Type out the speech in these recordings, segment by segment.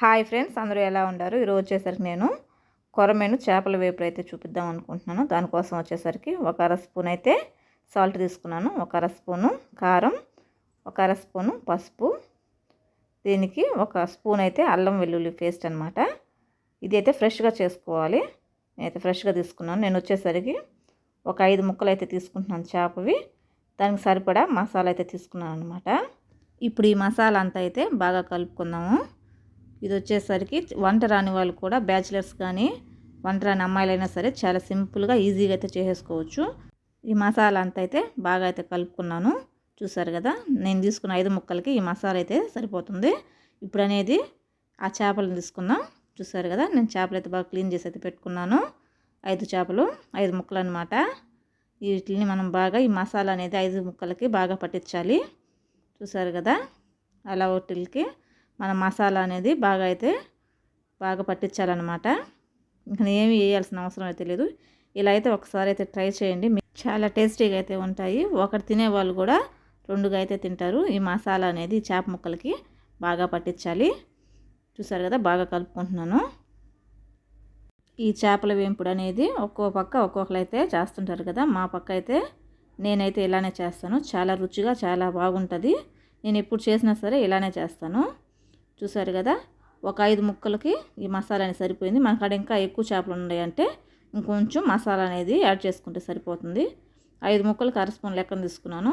Hi friends అందరూ ఎలా ఉన్నారు? ఈరోజు వచ్చేసరికి నేను కొరమేను చేపల వేపుడు అయితే చూపిద్దాం అనుకుంటున్నాను. దానికోసం వచ్చేసరికి ఒక అర స్పూన్ అయితే సాల్ట్ తీసుకున్నాను. ఒక అర స్పూను కారం ఒక అర స్పూను పసుపు. దీనికి ఒక స్పూన్ అయితే అల్లం వెల్లుల్లి పేస్ట్ అనమాట ఇది అయితే ఫ్రెష్గా చేసుకోవాలి. నేనైతే ఫ్రెష్గా తీసుకున్నాను. నేను వచ్చేసరికి ఒక ఐదు ముక్కలు అయితే తీసుకుంటున్నాను చేపవి. దానికి సరిపడా మసాలా అయితే తీసుకున్నాను అనమాట ఇప్పుడు ఈ మసాలా అంతా అయితే బాగా కలుపుకుందాము. ఇది వచ్చేసరికి వంట రాని వాళ్ళు కూడా బ్యాచిలర్స్ కానీ వంట రాని అమ్మాయిలైనా సరే చాలా సింపుల్గా ఈజీగా అయితే చేసేసుకోవచ్చు. ఈ మసాలా అంతా అయితే బాగా అయితే కలుపుకున్నాను. చూసారు కదా నేను తీసుకున్న ఐదు ముక్కలకి ఈ మసాలా అయితే సరిపోతుంది. ఇప్పుడు అనేది ఆ చేపలను తీసుకుందాం. చూసారు కదా నేను చేపలు అయితే బాగా క్లీన్ చేసి అయితే పెట్టుకున్నాను. ఐదు చేపలు ఐదు ముక్కలు అనమాట వీటిని మనం బాగా ఈ మసాలా అనేది ఐదు ముక్కలకి బాగా పట్టించాలి. చూసారు కదా అలా వాటికి మన మసాలా అనేది బాగా అయితే బాగా పట్టించాలన్నమాట. ఇంకా ఏమి వేయాల్సిన అవసరం అయితే లేదు. ఇలా అయితే ఒకసారి అయితే ట్రై చేయండి. చాలా టేస్టీగా అయితే ఉంటాయి. ఒకటి తినే వాళ్ళు కూడా రెండుగా అయితే తింటారు. ఈ మసాలా అనేది చేప ముక్కలకి బాగా పట్టించాలి. చూసారు కదా బాగా కలుపుకుంటున్నాను. ఈ చేపల వేంపుడు అనేది ఒక్కో పక్క ఒక్కొక్కరు అయితే చేస్తుంటారు కదా మా పక్క అయితే నేనైతే ఇలానే చేస్తాను. చాలా రుచిగా చాలా బాగుంటుంది. నేను ఎప్పుడు చేసినా సరే ఇలానే చేస్తాను. చూసారు కదా? ఒక ఐదు ముక్కలకి ఈ మసాలా అనేది సరిపోయింది. మన కాడ ఇంకా ఎక్కువ చేపలు ఉన్నాయంటే ఇంకొంచెం మసాలా అనేది యాడ్ చేసుకుంటే సరిపోతుంది. ఐదు ముక్కలకి అర స్పూన్ లెక్కన తీసుకున్నాను.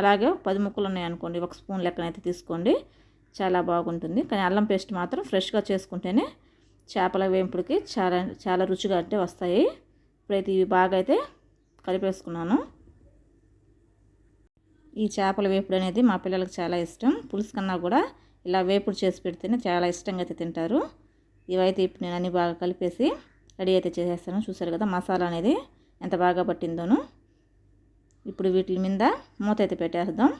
అలాగే పది ముక్కలు ఉన్నాయనుకోండి ఒక స్పూన్ లెక్కన అయితే తీసుకోండి. చాలా బాగుంటుంది. కానీ అల్లం పేస్ట్ మాత్రం ఫ్రెష్గా చేసుకుంటేనే చేపల వేంపుడికి చాలా చాలా రుచిగా అంటే వస్తాయి. ఇప్పుడైతే ఇవి బాగా అయితే కలిపేసుకున్నాను. ఈ చేపల వేపుడు అనేది మా పిల్లలకు చాలా ఇష్టం. పులుసు కన్నా కూడా ఇలా వేపుడు చేసి పెడితేనే చాలా ఇష్టంగా అయితే తింటారు. ఇవైతే ఇప్పుడు నేను అన్నీ బాగా కలిపేసి రెడీ అయితే చేసేస్తాను. చూసారు కదా మసాలా అనేది ఎంత బాగా పట్టిందోను. ఇప్పుడు వీటి మీద మూత అయితే పెట్టేద్దాం.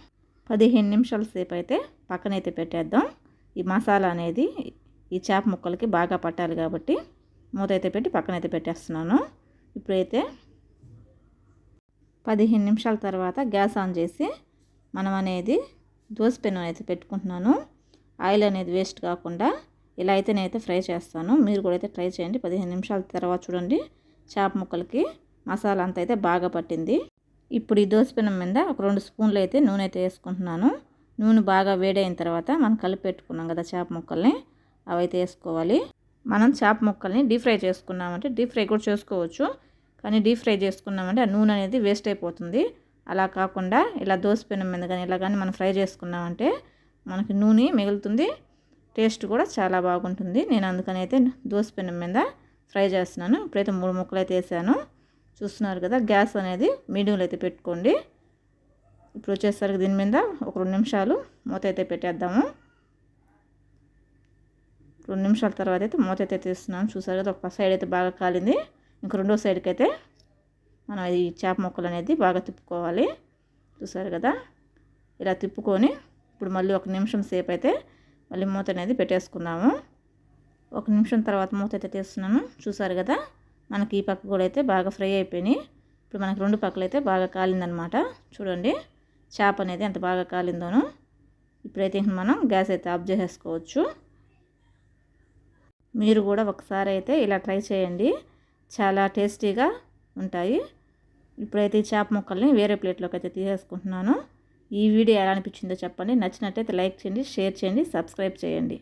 పదిహేను నిమిషాల సేపు అయితే పక్కనైతే పెట్టేద్దాం. ఈ మసాలా అనేది ఈ చేప ముక్కలకి బాగా పట్టాలి కాబట్టి మూత అయితే పెట్టి పక్కనైతే పెట్టేస్తున్నాను. ఇప్పుడైతే పదిహేను నిమిషాల తర్వాత గ్యాస్ ఆన్ చేసి మనం అనేది దోశ పెను అయితే పెట్టుకుంటున్నాను. ఆయిల్ అనేది వేస్ట్ కాకుండా ఇలా అయితే నేనైతే ఫ్రై చేస్తాను. మీరు కూడా అయితే ట్రై చేయండి. పదిహేను నిమిషాల తర్వాత చూడండి చేప ముక్కలకి మసాలా అంతా అయితే బాగా పట్టింది. ఇప్పుడు ఈ దోసపెనం మీద ఒక రెండు స్పూన్లు అయితే నూనె అయితే వేసుకుంటున్నాను. నూనె బాగా వేడైన తర్వాత మనం కలిపి పెట్టుకున్నాం కదా చేప ముక్కల్ని అవి అయితే వేసుకోవాలి. మనం చేప ముక్కల్ని డీప్ ఫ్రై చేసుకున్నామంటే డీప్ ఫ్రై కూడా చేసుకోవచ్చు. కానీ డీప్ ఫ్రై చేసుకున్నామంటే ఆ నూనె అనేది వేస్ట్ అయిపోతుంది. అలా కాకుండా ఇలా దోసపెనం మీద కానీ ఇలా కానీ మనం ఫ్రై చేసుకున్నామంటే మనకి నూనె మిగులుతుంది టేస్ట్ కూడా చాలా బాగుంటుంది. నేను అందుకని అయితే దోశ పెనం మీద ఫ్రై చేస్తున్నాను. ఇప్పుడైతే మూడు ముక్కలు అయితే వేసాను. చూస్తున్నారు కదా గ్యాస్ అనేది మీడియంలో అయితే పెట్టుకోండి. ఇప్పుడు వచ్చేసరికి దీని మీద ఒక రెండు నిమిషాలు మూత అయితే పెట్టేద్దాము. రెండు నిమిషాల తర్వాత అయితే మూత అయితే తీస్తున్నాను. చూసారు కదా ఒక సైడ్ అయితే బాగా కాలింది. ఇంక రెండో సైడ్కి అయితే మనం ఈ చేప ముక్కలు అనేది బాగా తిప్పుకోవాలి. చూసారు కదా ఇలా తిప్పుకొని ఇప్పుడు మళ్ళీ ఒక నిమిషం సేపు అయితే మళ్ళీ మూత అనేది పెట్టేసుకుందాము. ఒక నిమిషం తర్వాత మూత అయితే తీస్తున్నాను. చూసారు కదా? మనకి ఈ పక్క కూడా అయితే బాగా ఫ్రై అయిపోయినాయి. ఇప్పుడు మనకి రెండు పక్కలు అయితే బాగా కాలిందనమాట. చూడండి చేప అనేది ఎంత బాగా కాలిందోను. ఇప్పుడైతే మనం గ్యాస్ అయితే ఆఫ్ చేసేసుకోవచ్చు. మీరు కూడా ఒకసారి అయితే ఇలా ట్రై చేయండి. చాలా టేస్టీగా ఉంటాయి. ఇప్పుడైతే ఈ చేప ముక్కల్ని వేరే ప్లేట్లోకి అయితే తీసేసుకుంటున్నాను. ఈ వీడియో ఎలా అనిపించిందో చెప్పండి. నచ్చినట్టయితే లైక్ చేయండి షేర్ చేయండి సబ్స్క్రైబ్ చేయండి.